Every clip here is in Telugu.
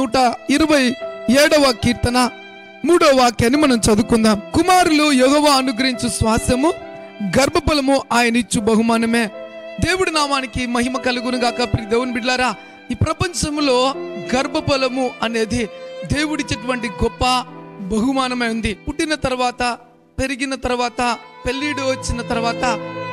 నూట ఇరవై ఏడవ కీర్తన మూడవ వాక్యాన్ని మనం చదువుకుందాం. కుమారులు యోగవ అనుగ్రహించు శ్వాసము గర్భఫలము ఆయన ఇచ్చు బహుమానమే. దేవుడి నామానికి మహిమ కలుగును గాక ప్రియ దేవుని బిడ్లారా ఈ ప్రపంచంలో గర్భఫలము అనేది దేవుడిచ్చేటువంటి గొప్ప బహుమానమే ఉంది. పుట్టిన తర్వాత పెరిగిన తర్వాత పెళ్ళిడు వచ్చిన తర్వాత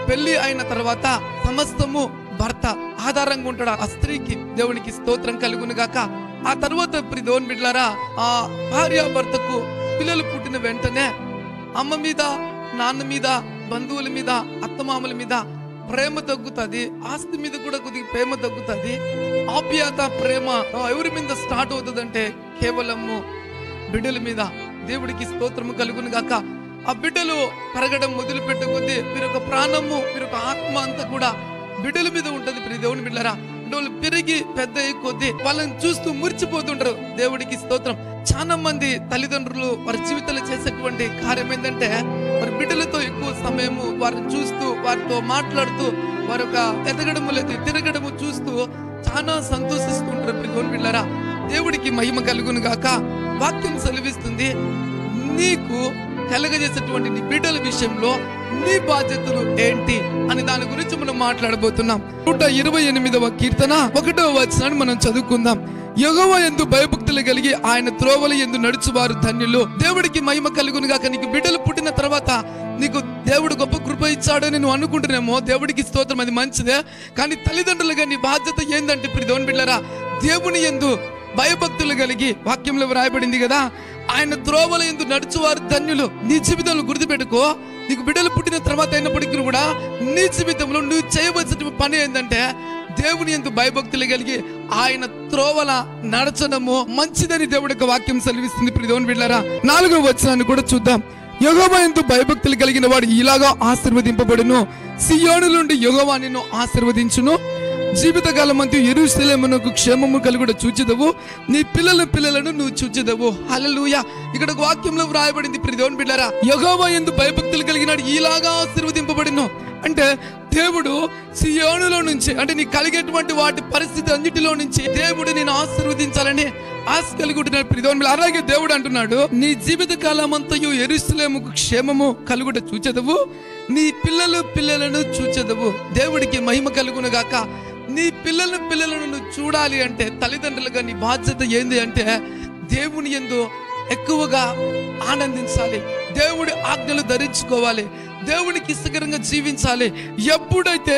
పెళ్ళి అయిన తర్వాత సమస్తము భర్త ఆధారంగా ఉంటాడు. ఆ స్త్రీకి దేవునికి స్తోత్రం కలుగును గాక. ఆ తర్వాత దేవుని బిడ్డలారా ఆ భార్య భర్తకు పిల్లలు పుట్టిన వెంటనే అమ్మ మీద నాన్న మీద బంధువుల మీద అత్తమామల మీద ప్రేమ తగ్గుతుంది ఆస్తి మీద కూడా కొద్దిగా ప్రేమ తగ్గుతుంది. ఆప్యాత ప్రేమ ఎవరి మీద స్టార్ట్ అవుతుందంటే కేవలము బిడ్డల మీద. దేవుడికి స్తోత్రము కలుగును గాక. ఆ బిడ్డలు పెరగడం మొదలు పెట్టే మీరు ఒక ప్రాణము మీరు ఒక ఆత్మ అంతా కూడా బిడ్డల మీద ఉంటది ప్రియ దేవుని బిడ్డరా వాళ్ళు పెరిగి పెద్ద కొద్దీ వాళ్ళని చూస్తూ మురిచిపోతుంటారు. దేవుడికి స్తోత్రం. చాలా మంది తల్లిదండ్రులు వారి జీవితంలో చేసేటువంటి కార్యం ఏంటంటే వారి బిడ్డలతో ఎక్కువ సమయము వారిని చూస్తూ వారితో మాట్లాడుతూ వారి యొక్క ఎదగడము లేదు తిరగడము చూస్తూ చాలా సంతోషిస్తుంటారు. ఉంటారు దేవుని పిల్లరా దేవుడికి మహిమ కలుగును గాక. వాక్యం సెలవిస్తుంది నీకు కలగజేసేటువంటి నీ బిడ్డల విషయంలో నీ బాధ్యతలు ఏంటి అని దాని గురించి మనం మాట్లాడబోతున్నాం. నూట ఇరవై ఎనిమిదవ కీర్తన ఒకటవ వచనాన్ని మనం చదువుకుందాం. యగవ ఎందు భయభక్తులు కలిగి ఆయన త్రోవల ఎందు నడుచువారు ధన్యులు. దేవుడికి మహిమ కలుగును గాక నీకు బిడ్డలు పుట్టిన తర్వాత నీకు దేవుడు గొప్ప కృప ఇచ్చాడని నువ్వు అనుకుంటున్నామో దేవుడికి స్తోత్రం అది మంచిదే. కానీ తల్లిదండ్రులుగా నీ బాధ్యత ఏందంటే ఇప్పుడు దేవుని బిడ్డరా దేవుని ఎందు భయభక్తులు కలిగి వాక్యంలో వ్రాయబడింది కదా ఆయన త్రోవల ఎందు నడుచువారు ధన్యులు. నీ జీవితంలో గుర్తుపెట్టుకో నీకు బిడ్డలు పుట్టిన తర్వాత అయినప్పటికీ కూడా నీ జీవితంలో నువ్వు చేయవలసిన పని ఏంటంటే దేవుని ఎందు భయభక్తులు కలిగి ఆయన త్రోవల నడచడము. మంచిదని దేవుడి యొక్క వాక్యం సెలవిస్తుంది. ఇప్పుడు దేవుని బిడ్డారా నాలుగో వచనాన్ని కూడా చూద్దాం. యగోవా ఎందు భయభక్తులు కలిగిన వాడు ఇలాగా ఆశీర్వదింపబడును. సియోను నుండి యోగవా నిన్ను ఆశీర్వదించును. జీవితకాలం అంతా ఎరుసలేమునకు క్షేమము కలుగుడ చూచిదవు. నీ పిల్లల పిల్లలను నువ్వు చూచిదవు. హలలుయ ఇక్కడ ఒక వాక్యంలో వ్రాయబడింది ప్రియ దేవుని బిడ్డారా. యెహోవా ఎందు భయభక్తులు కలిగినాడు ఇలాగా ఆశీర్వదింపబడిను. అంటే దేవుడు సియోనులో నుంచి అంటే నీ కలిగేటువంటి వాటి పరిస్థితి అన్నిటిలో నుంచి దేవుడు నేను ఆశీర్వదించాలని ఆశ కలిగి ఉంటున్నాడు ప్రియ అలాగే దేవుడు అంటున్నాడు నీ జీవిత కాలం అంతయు ఎరుసలేముకు క్షేమము కలుగుట చూచెదవు. నీ పిల్లలు పిల్లలను చూచెదవు. దేవుడికి మహిమ కలుగును గాక. నీ పిల్లల పిల్లలను నువ్వు చూడాలి అంటే తల్లిదండ్రులుగా నీ బాధ్యత ఏంది అంటే దేవుని ఎందు ఎక్కువగా ఆనందించాలి. దేవుడి ఆజ్ఞలు ధరించుకోవాలి. దేవునికి ఇష్టకరంగా జీవించాలి. ఎప్పుడైతే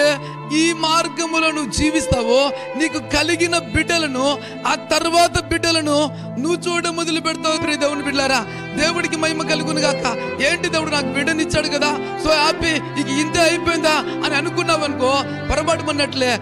ఈ మార్గములో నువ్వు జీవిస్తావో నీకు కలిగిన బిడ్డలను ఆ తర్వాత బిడ్డలను నువ్వు చూడ మొదలు పెడతావు దేవుని బిడ్డారా దేవుడికి మహిమ కలుగును గాక ఏంటి దేవుడు నాకు బిడ్డనిచ్చాడు కదా? సో అనుకో పొరపాటు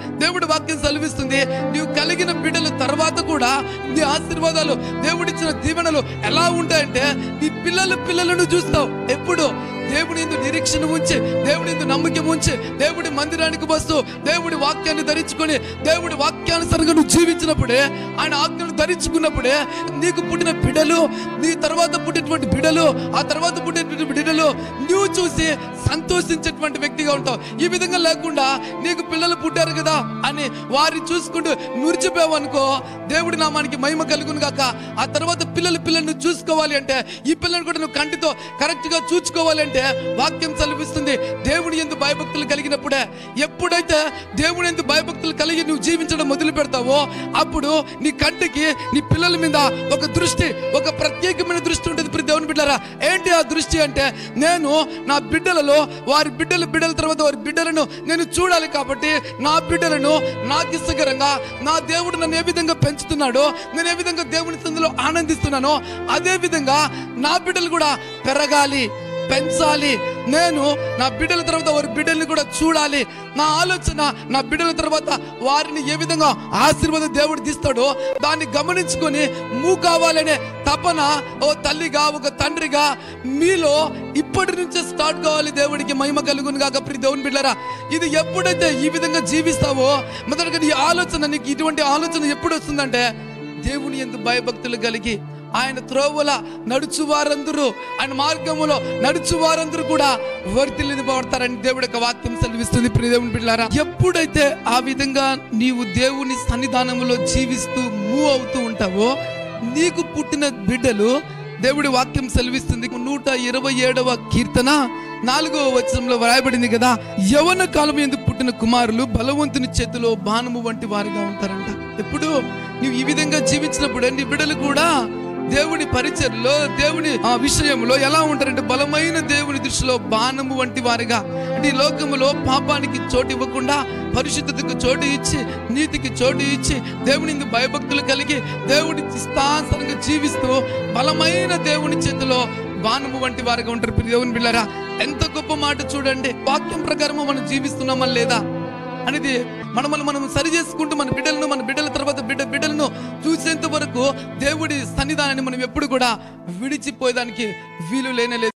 దేవుడి వాక్యం సెలవిస్తుంది. నీవు కలిగిన బిడ్డలు తర్వాత కూడా నీ ఆశీర్వాదాలు దేవుడిచ్చిన దీవెనలు ఎలా ఉంటాయంటే నీ పిల్లల పిల్లలను చూస్తావు. ఎప్పుడు? దేవుడి ఎందు నిరీక్షణ ఉంచి దేవుడి ఎందు నమ్మకం ఉంచి దేవుడి మందిరానికి వస్తూ దేవుడి వాక్యాన్ని ధరించుకొని దేవుడి వాక్యం వాక్యానుసరంగా నువ్వు జీవించినప్పుడే ఆయన ఆజ్ఞను ధరించుకున్నప్పుడే నీకు పుట్టిన బిడలు నీ తర్వాత పుట్టినటువంటి బిడలు ఆ తర్వాత పుట్టినటువంటి బిడలు నువ్వు చూసి సంతోషించేటువంటి వ్యక్తిగా ఉంటావు. ఈ విధంగా లేకుండా నీకు పిల్లలు పుట్టారు కదా అని వారిని చూసుకుంటూ మురిచిపోయావనుకో దేవుడి నామానికి మహిమ కలుగును కాక ఆ తర్వాత పిల్లలు పిల్లల్ని చూసుకోవాలి అంటే ఈ పిల్లల్ని కూడా నువ్వు కంటితో కరెక్ట్గా చూసుకోవాలి అంటే వాక్యం చదివిస్తుంది. దేవుడి ఎందు భయభక్తులు కలిగినప్పుడే ఎప్పుడైతే దేవుని ఎందుకు భయభక్తులు కలిగి నువ్వు జీవించడం మొదలు పెడతావో అప్పుడు నీ కంటికి నీ పిల్లల మీద ఒక దృష్టి ఒక ప్రత్యేకమైన దృష్టి ఉంటుంది. ప్రతి దేవుని బిడ్డరా ఏంటి ఆ దృష్టి అంటే నేను నా బిడ్డలలో వారి బిడ్డలు బిడ్డల తర్వాత వారి బిడ్డలను నేను చూడాలి కాబట్టి నా బిడ్డలను నాకు ఇష్టకరంగా నా దేవుడు నన్ను ఏ విధంగా పెంచుతున్నాడో నేను ఏ విధంగా దేవుని సందులో ఆనందిస్తున్నానో అదే విధంగా నా బిడ్డలు కూడా పెరగాలి పెంచాలి నేను నా బిడ్డల తర్వాత వారి బిడ్డల్ని కూడా చూడాలి. నా ఆలోచన నా బిడ్డల తర్వాత వారిని ఏ విధంగా ఆశీర్వాదం దేవుడు తీస్తాడో దాన్ని గమనించుకొని మూ కావాలనే తపన ఓ తల్లిగా ఒక తండ్రిగా మీలో ఇప్పటి నుంచే స్టార్ట్ కావాలి దేవుడికి మహిమ కలుగును కాక ప్రి దేవుని బిడ్డరా ఇది ఎప్పుడైతే ఈ విధంగా జీవిస్తావో మొదటగా నీ ఆలోచన నీకు ఇటువంటి ఆలోచన ఎప్పుడు వస్తుందంటే దేవుని ఎందు భయభక్తులు కలిగి ఆయన త్రోవల నడుచు వారందరూ ఆయన మార్గములో నడుచు వారందరూ కూడా వర్తిల్లిపడతారని దేవుడి యొక్క వాక్యం సెలవిస్తుంది. ప్రియదేవుని బిడ్డారా ఎప్పుడైతే ఆ విధంగా నీవు దేవుని సన్నిధానంలో జీవిస్తూ మూవ్ అవుతూ ఉంటావో నీకు పుట్టిన బిడ్డలు దేవుడి వాక్యం సెలవిస్తుంది. నూట ఇరవై ఏడవ కీర్తన నాలుగవ వచనంలో వ్రాయబడింది కదా యవన కాలం ఎందుకు పుట్టిన కుమారులు బలవంతుని చేతిలో బాణము వంటి వారిగా ఉంటారంట. ఎప్పుడు? నువ్వు ఈ విధంగా జీవించినప్పుడు నీ బిడ్డలు కూడా దేవుని పరిచర్లో దేవుని ఆ విషయంలో ఎలా ఉంటారంటే బలమైన దేవుని దృష్టిలో బాణము వంటి వారిగా. అంటే ఈ లోకములో పాపానికి చోటు ఇవ్వకుండా పరిశుద్ధతకు చోటు ఇచ్చి నీతికి చోటు ఇచ్చి దేవుని భయభక్తులు కలిగి దేవుని స్థానంగా జీవిస్తూ బలమైన దేవుని చేతిలో బాణము వంటి వారిగా ఉంటారు. దేవుని బిళ్ళరా ఎంత గొప్ప మాట చూడండి. వాక్యం ప్రకారము మనం జీవిస్తున్నామా లేదా అనేది మనమల్ని మనం సరి చేసుకుంటూ మన బిడ్డలను మన బిడ్డల తర్వాత బిడ్డ బిడ్డలను చూసేంత వరకు దేవుడి సన్నిధానాన్ని మనం ఎప్పుడు కూడా విడిచిపోయేదానికి వీలు లేనే లేదు.